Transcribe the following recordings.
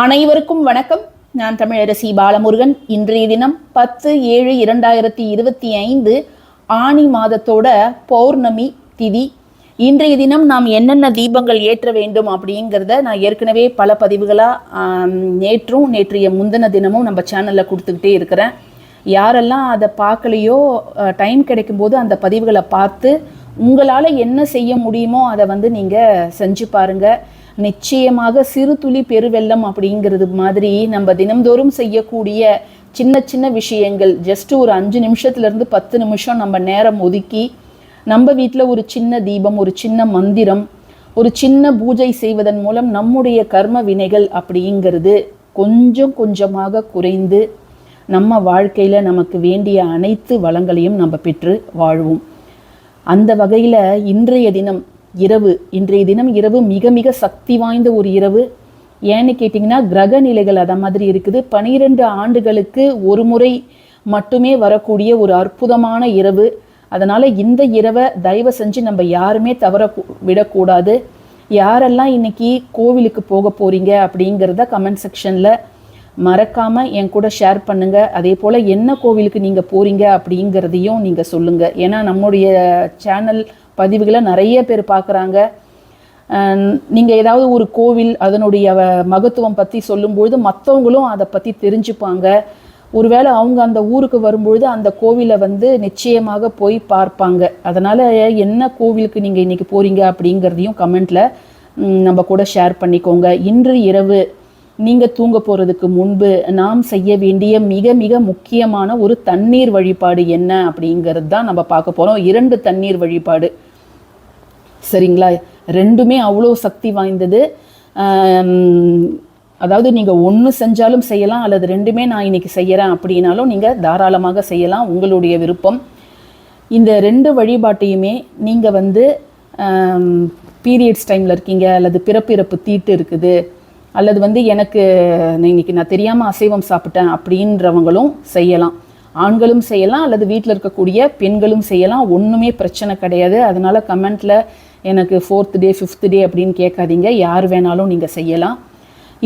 அனைவருக்கும் வணக்கம். நான் தமிழரசி பாலமுருகன். இன்றைய தினம் பத்து ஏழு இரண்டாயிரத்தி இருபத்தி ஐந்து ஆணி மாதத்தோட பௌர்ணமி திதி. இன்றைய தினம் நாம் என்னென்ன தீபங்கள் ஏற்ற வேண்டும் அப்படிங்கிறத நான் ஏற்கனவே பல பதிவுகளாக நேற்றும் நேற்றைய முந்தின தினமும் நம்ம சேனலில் கொடுத்துக்கிட்டே இருக்கிறேன். யாரெல்லாம் அதை பார்க்கலையோ டைம் கிடைக்கும்போது அந்த பதிவுகளை பார்த்து உங்களால் என்ன செய்ய முடியுமோ அதை வந்து நீங்கள் செஞ்சு பாருங்கள் நிச்சயமாக சிறு துளி பெருவெள்ளம் அப்படிங்கிறது மாதிரி நம்ம தினம்தோறும் செய்யக்கூடிய சின்ன சின்ன விஷயங்கள். ஜஸ்ட் ஒரு அஞ்சு நிமிஷத்துலேருந்து பத்து நிமிஷம் நம்ம நேரம் ஒதுக்கி நம்ம வீட்டில் ஒரு சின்ன தீபம் ஒரு சின்ன மந்திரம் ஒரு சின்ன பூஜை செய்வதன் மூலம் நம்முடைய கர்ம வினைகள் அப்படிங்கிறது கொஞ்சம் கொஞ்சமாக குறைந்து நம்ம வாழ்க்கையில் நமக்கு வேண்டிய அனைத்து வளங்களையும் நம்ம பெற்று வாழ்வோம். அந்த வகையில் இன்றைய தினம் இரவு. இன்றைய தினம் இரவு மிக மிக சக்தி வாய்ந்த ஒரு இரவு. ஏன்னு கேட்டிங்கன்னா கிரக நிலைகள் அதை மாதிரி இருக்குது. பனிரெண்டு ஆண்டுகளுக்கு ஒரு முறை மட்டுமே வரக்கூடிய ஒரு அற்புதமான இரவு. அதனால் இந்த இரவை தயவு செஞ்சு நம்ம யாருமே தவற விடக்கூடாது. யாரெல்லாம் இன்னைக்கு கோவிலுக்கு போக போகிறீங்க அப்படிங்கிறத கமெண்ட் செக்ஷனில் மறக்காமல் என் கூட ஷேர் பண்ணுங்கள் அதே போல் என்ன கோவிலுக்கு நீங்கள் போகிறீங்க அப்படிங்கிறதையும் நீங்கள் சொல்லுங்கள் ஏன்னா நம்முடைய சேனல் பதிவுகளை நிறைய பேர் பார்க்குறாங்க. நீங்கள் ஏதாவது ஒரு கோவில் அதனுடைய மகத்துவம் பற்றி சொல்லும்பொழுது மற்றவங்களும் அதை பற்றி தெரிஞ்சுப்பாங்க. ஒருவேளை அவங்க அந்த ஊருக்கு வரும்பொழுது அந்த கோவிலை வந்து நிச்சயமாக போய் பார்ப்பாங்க. அதனால் என்ன கோவிலுக்கு நீங்கள் இன்றைக்கி போகிறீங்க அப்படிங்கிறதையும் கமெண்ட்டில் நம்ம கூட ஷேர் பண்ணிக்கோங்க. இன்று இரவு நீங்கள் தூங்க போகிறதுக்கு முன்பு நாம் செய்ய வேண்டிய மிக மிக முக்கியமான ஒரு தண்ணீர் வழிபாடு என்ன அப்படிங்கிறது தான் நம்ம பார்க்க போகிறோம் இரண்டு தண்ணீர் வழிபாடு. சரிங்களா? ரெண்டுமே அவ்வளோ சக்தி வாய்ந்தது. அதாவது நீங்கள் ஒன்று செஞ்சாலும் செய்யலாம் அல்லது ரெண்டுமே நான் இன்றைக்கி செய்கிறேன் அப்படின்னாலும் நீங்கள் தாராளமாக செய்யலாம். உங்களுடைய விருப்பம். இந்த ரெண்டு வழிபாட்டையுமே நீங்கள் வந்து பீரியட்ஸ் டைமில் இருக்கீங்க அல்லது பிறப்பிறப்பு தீட்டு இருக்குது. அல்லது வந்து எனக்கு இன்னைக்கு நான் தெரியாமல் அசைவம் சாப்பிட்டேன் அப்படின்றவங்களும் செய்யலாம். ஆண்களும் செய்யலாம் அல்லது வீட்டில் இருக்கக்கூடிய பெண்களும் செய்யலாம். ஒன்றுமே பிரச்சனை கிடையாது. அதனால் கமெண்ட்டில் எனக்கு ஃபோர்த் டே ஃபிஃப்த் டே அப்படின்னு கேட்காதீங்க. யார் வேணாலும் நீங்கள் செய்யலாம்.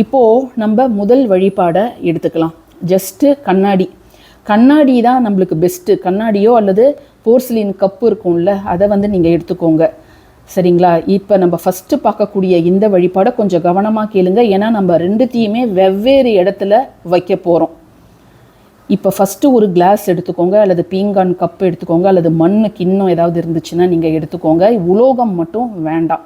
இப்போது நம்ம முதல் வழிபாடை எடுத்துக்கலாம். ஜஸ்ட்டு கண்ணாடி. கண்ணாடி தான் நம்மளுக்கு பெஸ்ட்டு கண்ணாடியோ அல்லது போர்சிலின் கப்பு இருக்கும்ல அதை வந்து நீங்கள் எடுத்துக்கோங்க. சரிங்களா? இப்போ நம்ம ஃபஸ்ட்டு பார்க்கக்கூடிய இந்த வழிபாடை கொஞ்சம் கவனமாக கேளுங்க. ஏன்னா நம்ம ரெண்டுத்தையுமே வெவ்வேறு இடத்துல வைக்க போகிறோம் இப்போ ஃபஸ்ட்டு ஒரு கிளாஸ் எடுத்துக்கோங்க அல்லது பீங்கான் கப் எடுத்துக்கோங்க அல்லது மண் கிண்ணம் ஏதாவது இருந்துச்சுன்னா நீங்கள் எடுத்துக்கோங்க. உலோகம் மட்டும் வேண்டாம்.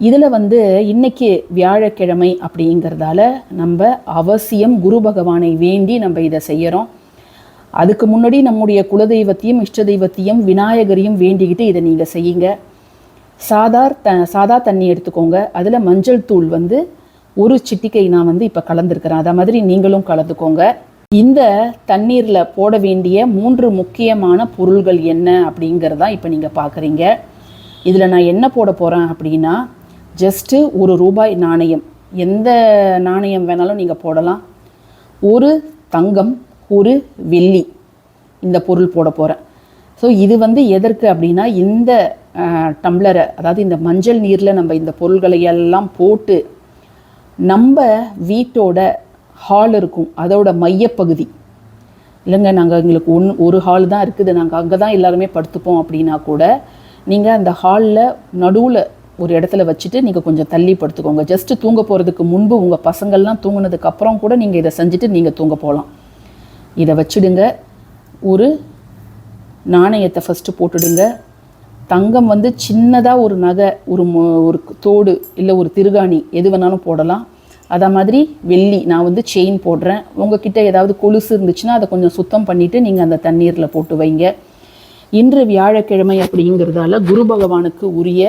இதில் வந்து இன்னைக்கு வியாழக்கிழமை அப்படிங்கிறதால நம்ம அவசியம் குரு பகவானை வேண்டி நம்ம இதை செய்கிறோம் அதுக்கு முன்னாடி நம்முடைய குலதெய்வத்தையும் இஷ்ட தெய்வத்தையும் விநாயகரையும் வேண்டிக்கிட்டு இதை நீங்கள் செய்யுங்க. சாதார் த சாதா தண்ணி எடுத்துக்கோங்க. அதில் மஞ்சள் தூள் வந்து ஒரு சிட்டிக்கை நான் வந்து இப்போ கலந்துருக்கிறேன். அதை மாதிரி நீங்களும் கலந்துக்கோங்க. இந்த தண்ணீரில் போட வேண்டிய மூன்று முக்கியமான பொருள்கள் என்ன அப்படிங்கிறதா இப்போ நீங்கள் பார்க்குறீங்க இதில் நான் என்ன போட போகிறேன் அப்படின்னா ஜஸ்ட்டு ஒரு ரூபாய் நாணயம். எந்த நாணயம் வேணாலும் நீங்கள் போடலாம். ஒரு தங்கம் ஒரு வெள்ளி இந்த பொருள் போட போகிறேன் ஸோ இது வந்து எதற்கு அப்படின்னா இந்த டம்ளரை அதாவது இந்த மஞ்சள் நீரில் நம்ம இந்த பொருள்களை எல்லாம் போட்டு நம்ம வீட்டோட ஹால் இருக்கும் அதோட மையப்பகுதி. இல்லைங்க நாங்கள் எங்களுக்கு ஒன்று ஒரு ஹால் தான் இருக்குது. நாங்கள் அங்கே தான் எல்லாருமே படுத்துப்போம் அப்படின்னா கூட நீங்கள் அந்த ஹாலில் நடுவில் ஒரு இடத்துல வச்சுட்டு நீங்கள் கொஞ்சம் தள்ளி படுத்துக்கோங்க. ஜஸ்ட்டு தூங்க போகிறதுக்கு முன்பு உங்கள் பசங்கள்லாம் தூங்கினதுக்கப்புறம் கூட நீங்கள் இதை செஞ்சுட்டு நீங்கள் தூங்க போகலாம். இதை வச்சுடுங்க. ஒரு நாணயத்தை ஃபஸ்ட்டு போட்டுடுங்க. தங்கம் வந்து சின்னதாக ஒரு நகை ஒரு ஒரு தோடு இல்லை ஒரு திருகாணி எது வேணாலும் போடலாம். அதே மாதிரி வெள்ளி நான் வந்து செயின் போடுறேன். உங்ககிட்ட ஏதாவது கொலுசு இருந்துச்சுன்னா அதை கொஞ்சம் சுத்தம் பண்ணிவிட்டு நீங்கள் அந்த தண்ணீரில் போட்டு வைங்க. இன்று வியாழக்கிழமை அப்படிங்கிறதால குரு பகவானுக்கு உரிய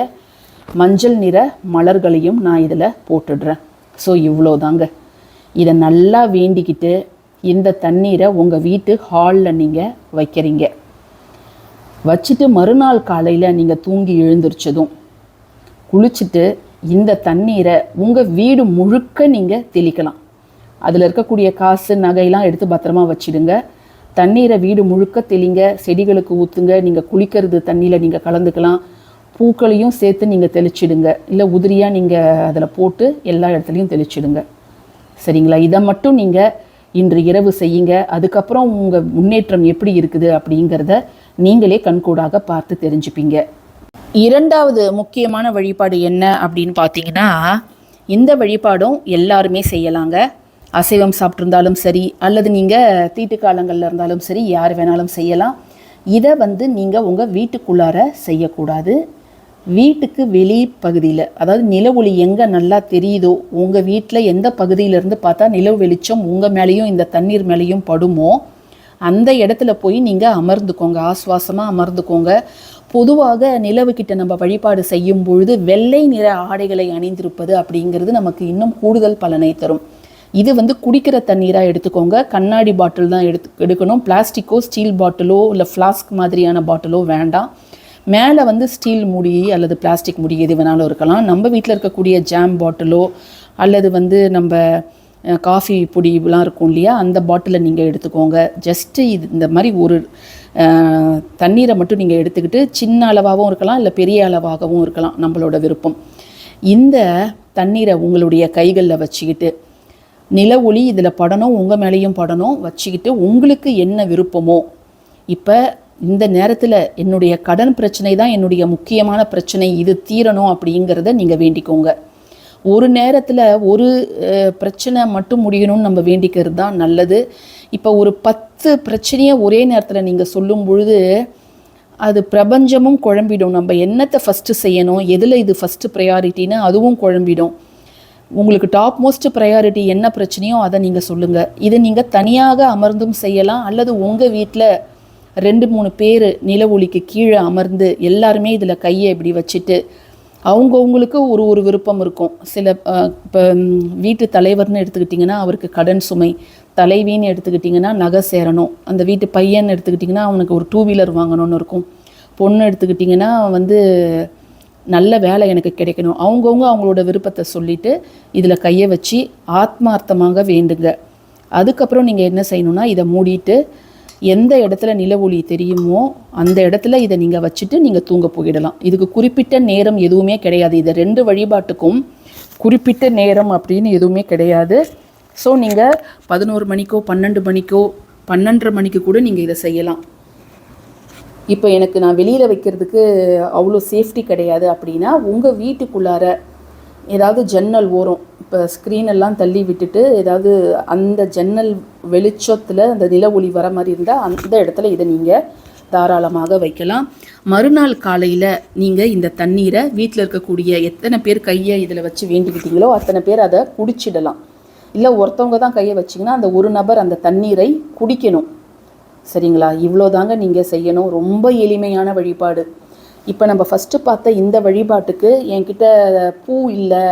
மஞ்சள் நிற மலர்களையும் நான் இதில் போட்டுடுறேன். ஸோ இவ்வளோதாங்க. இதை நல்லா வேண்டிக்கிட்டு இந்த தண்ணீரை உங்கள் வீட்டு ஹாலில் நீங்கள் வைக்கிறீங்க. வச்சுட்டு மறுநாள் காலையில் நீங்கள் தூங்கி எழுந்திரிச்சதும் குளிச்சுட்டு இந்த தண்ணீரை உங்கள் வீடு முழுக்க நீங்கள் தெளிக்கலாம். அதில் இருக்கக்கூடிய காசு நகையெல்லாம் எடுத்து பத்திரமா வச்சிடுங்க. தண்ணீரை வீடு முழுக்க தெளிங்க செடிகளுக்கு ஊற்றுங்க நீங்கள் குளிக்கிறது தண்ணியில் நீங்கள் கலந்துக்கலாம். பூக்களையும் சேர்த்து நீங்கள் தெளிச்சிடுங்க. இல்லை உதிரியாக நீங்கள் அதில் போட்டு எல்லா இடத்துலையும் தெளிச்சிடுங்க. சரிங்களா? இதை மட்டும் நீங்கள் இன்று இரவு செய்யுங்க. அதுக்கப்புறம் உங்கள் முன்னேற்றம் எப்படி இருக்குது அப்படிங்கிறத நீங்களே கண்கூடாக பார்த்து தெரிஞ்சுப்பீங்க. இரண்டாவது முக்கியமான வழிபாடு என்ன அப்படின்னு பார்த்தீங்கன்னா இந்த வழிபாடும் எல்லாருமே செய்யலாங்க. அசைவம் சாப்பிட்ருந்தாலும் சரி அல்லது நீங்கள் தீட்டு காலங்களில் இருந்தாலும் சரி யார் வேணாலும் செய்யலாம். இதை வந்து நீங்கள் உங்கள் வீட்டுக்குள்ளார செய்யக்கூடாது. வீட்டுக்கு வெளி பகுதியில் அதாவது நில ஒளி எங்கே நல்லா தெரியுதோ உங்கள் வீட்டில் எந்த பகுதியிலேருந்து பார்த்தா நிலவு வெளிச்சம் உங்கள் மேலேயும் இந்த தண்ணீர் மேலேயும் படுமோ அந்த இடத்துல போய் நீங்கள் அமர்ந்துக்கோங்க ஆஸ்வாசமாக அமர்ந்துக்கோங்க. பொதுவாக நிலவுக்கிட்ட நம்ம வழிபாடு செய்யும் பொழுது வெள்ளை நிற ஆடைகளை அணிந்திருப்பது அப்படிங்கிறது நமக்கு இன்னும் கூடுதல் பலனை தரும். இது வந்து குடிக்கிற தண்ணீராக எடுத்துக்கோங்க. கண்ணாடி பாட்டில் தான் எடுத்து எடுக்கணும். பிளாஸ்டிக்கோ ஸ்டீல் பாட்டிலோ இல்லை ஃப்ளாஸ்க் மாதிரியான பாட்டிலோ வேண்டாம். மேலே வந்து ஸ்டீல் முடி அல்லது பிளாஸ்டிக் முடி எது வேணாலும் இருக்கலாம். நம்ம வீட்டில் இருக்கக்கூடிய ஜாம் பாட்டிலோ அல்லது வந்து நம்ம காஃபி பொடிலாம் இருக்கும் இல்லையா? அந்த பாட்டிலை நீங்கள் எடுத்துக்கோங்க. ஜஸ்ட்டு இது இந்த மாதிரி ஒரு தண்ணீரை மட்டும் நீங்கள் எடுத்துக்கிட்டு சின்ன அளவாகவும் இருக்கலாம் இல்லை பெரிய அளவாகவும் இருக்கலாம் நம்மளோட விருப்பம். இந்த தண்ணீரை உங்களுடைய கைகளில் வச்சுக்கிட்டு நில ஒளி இதில் படணும் உங்கள் மேலேயும் படணும் வச்சுக்கிட்டு உங்களுக்கு என்ன விருப்பமோ இப்போ இந்த நேரத்தில் என்னுடைய கடன் பிரச்சனை தான் என்னுடைய முக்கியமான பிரச்சனை இது தீரணும் அப்படிங்கிறத நீங்கள் வேண்டிக்கோங்க. ஒரு நேரத்தில் ஒரு பிரச்சனை மட்டும் முடியணும்னு நம்ம வேண்டிக்கிறது தான் நல்லது. இப்போ ஒரு பத்து பிரச்சனையை ஒரே நேரத்தில் நீங்கள் சொல்லும் பொழுது அது பிரபஞ்சமும் குழம்பிடும். நம்ம என்னத்தை ஃபஸ்ட்டு செய்யணும்? எதில் இது ஃபஸ்ட்டு ப்ரையாரிட்டின்னு அதுவும் குழம்பிடும். உங்களுக்கு டாப் மோஸ்ட் ப்ரையாரிட்டி என்ன பிரச்சனையோ அதை நீங்கள் சொல்லுங்கள் இது நீங்கள் தனியாக அமர்ந்தும் செய்யலாம். அல்லது உங்கள் வீட்டில் ரெண்டு மூணு பேர் நில ஒளிக்கு கீழே அமர்ந்து எல்லாருமே இதில் கையை இப்படி வச்சுட்டு அவங்கவுங்களுக்கு ஒரு ஒரு விருப்பம் இருக்கும். சில இப்போ வீட்டு தலைவர்னு எடுத்துக்கிட்டிங்கன்னா அவருக்கு கடன் சுமை தலைவின்னு எடுத்துக்கிட்டிங்கன்னா நகை சேரணும். அந்த வீட்டு பையன் எடுத்துக்கிட்டிங்கன்னா அவனுக்கு ஒரு டூ வீலர் வாங்கணும்னு இருக்கும். பொண்ணு எடுத்துக்கிட்டிங்கன்னா வந்து நல்ல வேலை எனக்கு கிடைக்கணும். அவங்கவுங்க அவங்களோட விருப்பத்தை சொல்லிட்டு இதில் கையை வச்சு ஆத்மார்த்தமாக வேண்டுங்க. அதுக்கப்புறம் நீங்கள் என்ன செய்யணும்னா இதை மூடிட்டு எந்த இடத்துல நில ஒளி தெரியுமோ அந்த இடத்துல இதை நீங்கள் வச்சுட்டு நீங்கள் தூங்க போயிடலாம். இதுக்கு குறிப்பிட்ட நேரம் எதுவுமே கிடையாது. இது ரெண்டு வழிபாட்டுக்கும் குறிப்பிட்ட நேரம் அப்படின்னு எதுவுமே கிடையாது. ஸோ நீங்கள் பதினோரு மணிக்கோ பன்னெண்டு மணிக்கோ பன்னெண்டரை மணிக்கு கூட நீங்கள் இதை செய்யலாம். இப்போ எனக்கு நான் வெளியில் வைக்கிறதுக்கு அவ்வளோ சேஃப்டி கிடையாது அப்படின்னா உங்கள் வீட்டுக்குள்ளார ஏதாவது ஜன்னல் ஓரம். இப்போ ஸ்க்ரீன் எல்லாம் தள்ளி விட்டுட்டு ஏதாவது அந்த ஜன்னல் வெளிச்சத்தில் அந்த நில ஒளி வர மாதிரி இருந்தால் அந்த இடத்துல இதை நீங்கள் தாராளமாக வைக்கலாம். மறுநாள் காலையில் நீங்கள் இந்த தண்ணீரை வீட்டில் இருக்கக்கூடிய எத்தனை பேர் கையை இதில் வச்சு வேண்டிக்கிட்டீங்களோ அத்தனை பேர் அதை குடிச்சிடலாம். இல்லை ஒருத்தவங்க தான் கையை வச்சிங்கன்னா அந்த ஒரு நபர் அந்த தண்ணீரை குடிக்கணும். சரிங்களா? இவ்வளோதாங்க நீங்கள் செய்யணும். ரொம்ப எளிமையான வழிபாடு. இப்போ நம்ம ஃபஸ்ட்டு பார்த்த இந்த வழிபாட்டுக்கு என்கிட்ட பூ இல்லை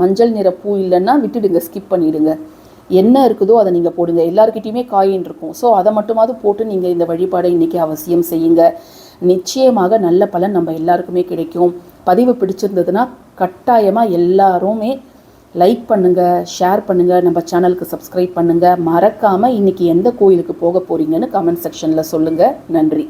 மஞ்சள் நிற பூ இல்லைன்னா விட்டுடுங்க ஸ்கிப் பண்ணிடுங்க. என்ன இருக்குதோ அதை நீங்கள் போடுங்க. எல்லாருக்கிட்டேயுமே காயின் இருக்கும். ஸோ அதை மட்டுமாவது போட்டு நீங்கள் இந்த வழிபாடை இன்றைக்கி அவசியம் செய்யுங்க. நிச்சயமாக நல்ல பலன் நம்ம எல்லாருக்குமே கிடைக்கும். பதிவு பிடிச்சிருந்ததுன்னா கட்டாயமாக எல்லாருமே லைக் பண்ணுங்கள் ஷேர் பண்ணுங்கள் நம்ம சேனலுக்கு சப்ஸ்கிரைப் பண்ணுங்கள் மறக்காமல் இன்றைக்கி எந்த கோயிலுக்கு போக போகிறீங்கன்னு கமெண்ட் செக்ஷனில் சொல்லுங்கள் நன்றி.